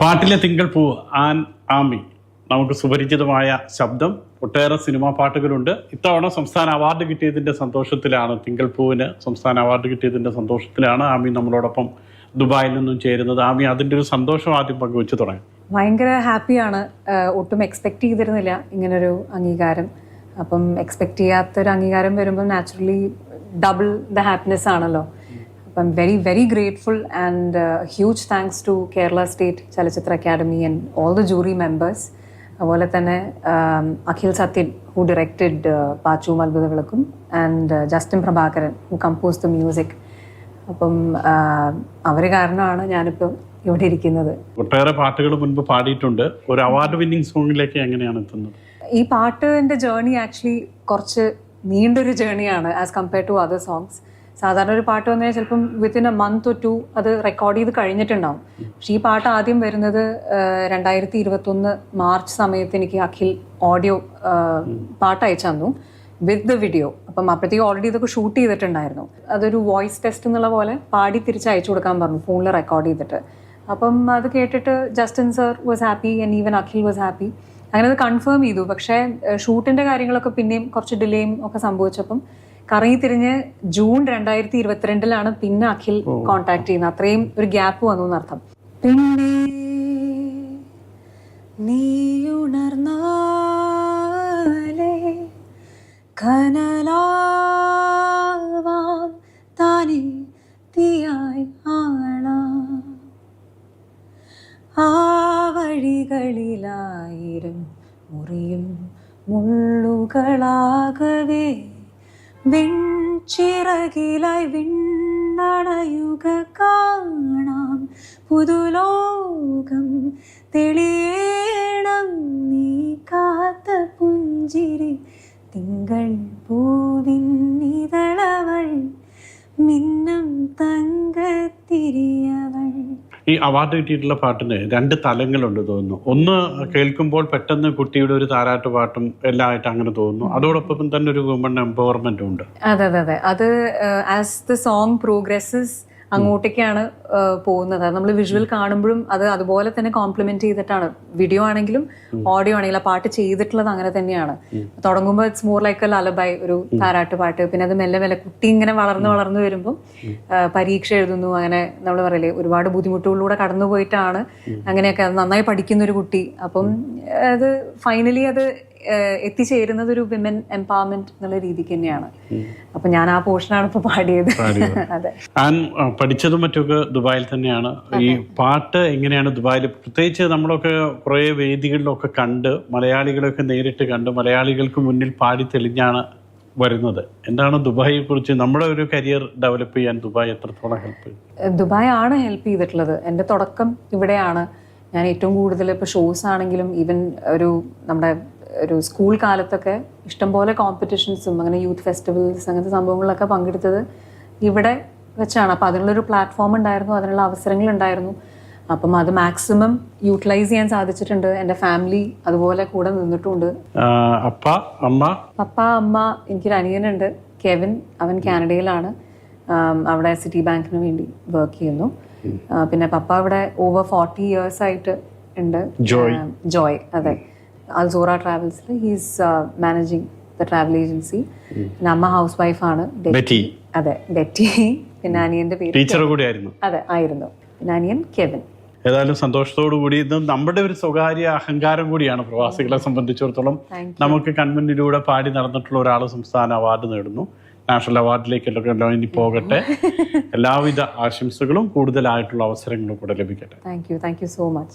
പാട്ടിലെ തിങ്കൾ പൂ ആൻ ആമി. നമുക്ക് സുപരിചിതമായ ശബ്ദം ഒട്ടേറെ സിനിമാ പാട്ടുകളുണ്ട്. ഇത്തവണ സംസ്ഥാന അവാർഡ് കിട്ടിയതിന്റെ സന്തോഷത്തിലാണ് തിങ്കൾ പൂവിന് സംസ്ഥാന അവാർഡ് കിട്ടിയതിന്റെ സന്തോഷത്തിലാണ് ആമി നമ്മളോടൊപ്പം ദുബായിൽ നിന്നും ചേരുന്നത്. ആമി അതിന്റെ ഒരു സന്തോഷം ആദ്യം പങ്കുവെച്ച് തുടങ്ങി. ഭയങ്കര ഹാപ്പിയാണ്. ഒട്ടും എക്സ്പെക്ട് ചെയ്തിരുന്നില്ല ഇങ്ങനൊരു അംഗീകാരം. അപ്പം എക്സ്പെക്ട് ചെയ്യാത്തൊരു അംഗീകാരം വരുമ്പോൾ നാച്ചുറലി ഡബിൾ ദ ഹാപ്പിനെസ് ആണല്ലോ. അപ്പം very very grateful and huge thanks to Kerala state Chalachitra academy and all the jury members അതുപോലെ തന്നെ അഖിൽ സത്യൻ ഹു ഡയറക്റ്റഡ് പാച്ചു വിളക്കും and Justin Prabhakaran who compose the music അപ്പം അവർ കാരണമാണ് ഞാനിപ്പോൾ ഇവിടെ ഇരിക്കുന്നത്. ഒട്ടേറെ പാട്ടുകൾ മുൻപ് പാടിയിട്ടുണ്ട്. ഒരു അവാർഡ് വിന്നിംഗ് സോങ്ങിലേക്ക് എങ്ങനെയാണ് എത്തുന്നത്? ഈ പാട്ടിന്റെ ജേർണി ആക്ച്വലി കുറച്ച് നീണ്ടൊരു ജേർണിയാണ് as compare to other songs സാധാരണ ഒരു പാട്ട് വന്നാൽ ചിലപ്പം വിത്തിൻ എ മന്ത് ടു അത് റെക്കോർഡ് ചെയ്ത് കഴിഞ്ഞിട്ടുണ്ടാവും. പക്ഷേ ഈ പാട്ട് ആദ്യം വരുന്നത് രണ്ടായിരത്തി ഇരുപത്തൊന്ന് മാർച്ച് സമയത്ത് എനിക്ക് അഖിൽ ഓഡിയോ പാട്ട് അയച്ചു തന്നു വിത്ത് ദ വീഡിയോ അപ്പം അപ്പോഴത്തേക്ക് ഓൾറെഡി ഇതൊക്കെ ഷൂട്ട് ചെയ്തിട്ടുണ്ടായിരുന്നു. അതൊരു വോയിസ് ടെസ്റ്റ് എന്നുള്ള പോലെ പാടി തിരിച്ച് അയച്ചു കൊടുക്കാൻ പറഞ്ഞു ഫോണിൽ റെക്കോർഡ് ചെയ്തിട്ട്. അപ്പം അത് കേട്ടിട്ട് Justin sir was happy and even Akhil was happy അങ്ങനെ അത് കൺഫേം ചെയ്തു. പക്ഷേ ഷൂട്ടിന്റെ കാര്യങ്ങളൊക്കെ പിന്നെയും കുറച്ച് ഡിലേയും ഒക്കെ സംഭവിച്ചപ്പം കറങ്ങി തിരിഞ്ഞ് ജൂൺ രണ്ടായിരത്തി ഇരുപത്തിരണ്ടിലാണ് പിന്നെ അഖിൽ കോണ്ടാക്ട് ചെയ്യുന്നത്. അത്രയും ഒരു ഗ്യാപ്പ് വന്നു എന്നർത്ഥം. പിന്നെ നീ ഉണർന്നാലേ കനലാവാം താനേ തീയായി ആളാം. ആ വഴികളിലായിരം മുറിയും മുള്ളുകളാകവേ വെൺചിറകിലായി വിണ്ണണയുക കാണാം. പുതുലോകം തെളിയേണം നീ കാത്ത പുഞ്ചിരി. തിങ്കൾ പൂവിൻ നിതളവൾ മിന്നം തങ്കത്തിരിയവൾ ഈ അവാർഡ് കിട്ടിയിട്ടുള്ള പാട്ടിന് രണ്ട് തലങ്ങളുണ്ട് തോന്നുന്നു. ഒന്ന് കേൾക്കുമ്പോൾ പെട്ടെന്ന് കുട്ടിയുടെ ഒരു താരാട്ട് പാട്ടും എല്ലാം ആയിട്ട് അങ്ങനെ തോന്നുന്നു. അതോടൊപ്പം തന്നെ ഒരു വുമൺ എംപവർമെന്റും ഉണ്ട്. അതെ അതെ അതെ. അത് ആസ് ദ സോങ് പ്രോഗ്രസ്സസ് അങ്ങോട്ടേക്കാണ് പോകുന്നത്. അത് നമ്മൾ വിഷ്വൽ കാണുമ്പോഴും അത് അതുപോലെ തന്നെ കോംപ്ലിമെന്റ് ചെയ്തിട്ടാണ്. വീഡിയോ ആണെങ്കിലും ഓഡിയോ ആണെങ്കിലും ആ പാട്ട് ചെയ്തിട്ടുള്ളത് അങ്ങനെ തന്നെയാണ്. തുടങ്ങുമ്പോൾ it's more like a lullaby ഒരു താരാട്ട് പാട്ട്. പിന്നെ അത് മെല്ലെ മെല്ലെ കുട്ടി ഇങ്ങനെ വളർന്ന് വളർന്നു വരുമ്പോൾ പരീക്ഷ എഴുതുന്നു അങ്ങനെ നമ്മൾ പറയില്ലേ ഒരുപാട് ബുദ്ധിമുട്ടുകളിലൂടെ കടന്നു പോയിട്ടാണ് അങ്ങനെയൊക്കെ നന്നായി പഠിക്കുന്ന ഒരു കുട്ടി. അപ്പം അത് ഫൈനലി അത് എത്തിച്ചേരുന്നത് ഒരു വിമൻ എംപവർമെന്റ് എന്നുള്ള രീതിക്ക് തന്നെയാണ്. അപ്പൊ ഞാൻ ആ പോർഷനാണ് ഇപ്പൊ പാടിയത്. അതെ. പഠിച്ചതും മറ്റൊക്കെ ദുബായിൽ തന്നെയാണ്. ഈ പാട്ട് എങ്ങനെയാണ് ദുബായിൽ? പ്രത്യേകിച്ച് നമ്മളൊക്കെ കുറേ വേദികളിലൊക്കെ കണ്ട് മലയാളികളൊക്കെ നേരിട്ട് കണ്ട് മലയാളികൾക്ക് മുന്നിൽ പാടി തെളിഞ്ഞാണ് വരുന്നത്. എന്താണ് ദുബായിയെ കുറിച്ച് നമ്മുടെ ഒരു കരിയർ ഡെവലപ്പ് ചെയ്യാൻ ദുബായ് എത്രത്തോളം ഹെൽപ്പ് ദുബായ് ആണ് ഹെൽപ്പ് ചെയ്തിട്ടുള്ളത്. എന്റെ തുടക്കം ഇവിടെയാണ്. ഞാൻ ഏറ്റവും കൂടുതൽ ഇപ്പോൾ ഷോസ് ആണെങ്കിലും ഈവൻ ഒരു നമ്മുടെ ഒരു സ്കൂൾ കാലത്തൊക്കെ ഇഷ്ടംപോലെ കോമ്പറ്റീഷൻസും അങ്ങനെ യൂത്ത് ഫെസ്റ്റിവൽസ് അങ്ങനത്തെ സംഭവങ്ങളിലൊക്കെ പങ്കെടുത്തത് ഇവിടെ വെച്ചാണ്. അപ്പം അതിനുള്ളൊരു പ്ലാറ്റ്ഫോം ഉണ്ടായിരുന്നു അതിനുള്ള അവസരങ്ങൾ ഉണ്ടായിരുന്നു. അപ്പം അത് മാക്സിമം യൂട്ടിലൈസ് ചെയ്യാൻ സാധിച്ചിട്ടുണ്ട്. എന്റെ ഫാമിലി അതുപോലെ കൂടെ നിന്നിട്ടുണ്ട്. അപ്പ അമ്മ? പപ്പ അമ്മ എനിക്കൊരു അനിയനുണ്ട്. കെവിൻ അവൻ കാനഡയിലാണ്. അവിടെ സിറ്റി ബാങ്കിന് വേണ്ടി വർക്ക് ചെയ്യുന്നു. പിന്നെ പപ്പ അവിടെ ഓവർ ഫോർട്ടി ഇയേഴ്സ് ആയിട്ട് ഉണ്ട്. ജോയ് അതെ. അൽസോറ ട്രാവൽസിൽ he's managing the travel agency പിന്നെ അമ്മ ഹൗസ് വൈഫാണ് ബെറ്റി അതെ ബെറ്റി പിന്നെ അനിയന്റെ പേര് ടീച്ചർ കൂടിയായിരുന്നു. അതെ ആയിരുന്നു. പിന്നെ അനിയൻ കെവിൻ ഏതായാലും സന്തോഷത്തോടു കൂടി ഇത് നമ്മുടെ ഒരു സ്വകാര്യ അഹങ്കാരം കൂടിയാണ് പ്രവാസികളെ സംബന്ധിച്ചിടത്തോളം. നമുക്ക് കൺവെന്റിലൂടെ പാടി നടന്നിട്ടുള്ള ഒരാൾ സംസ്ഥാന അവാർഡ് നേടുന്നു. നാഷണൽ അവാർഡിലേക്കെല്ലാം ഇനി പോകട്ടെ. എല്ലാവിധ ആശംസകളും കൂടുതലായിട്ടുള്ള അവസരങ്ങളും കൂടെ ലഭിക്കട്ടെ. Thank you thank you so much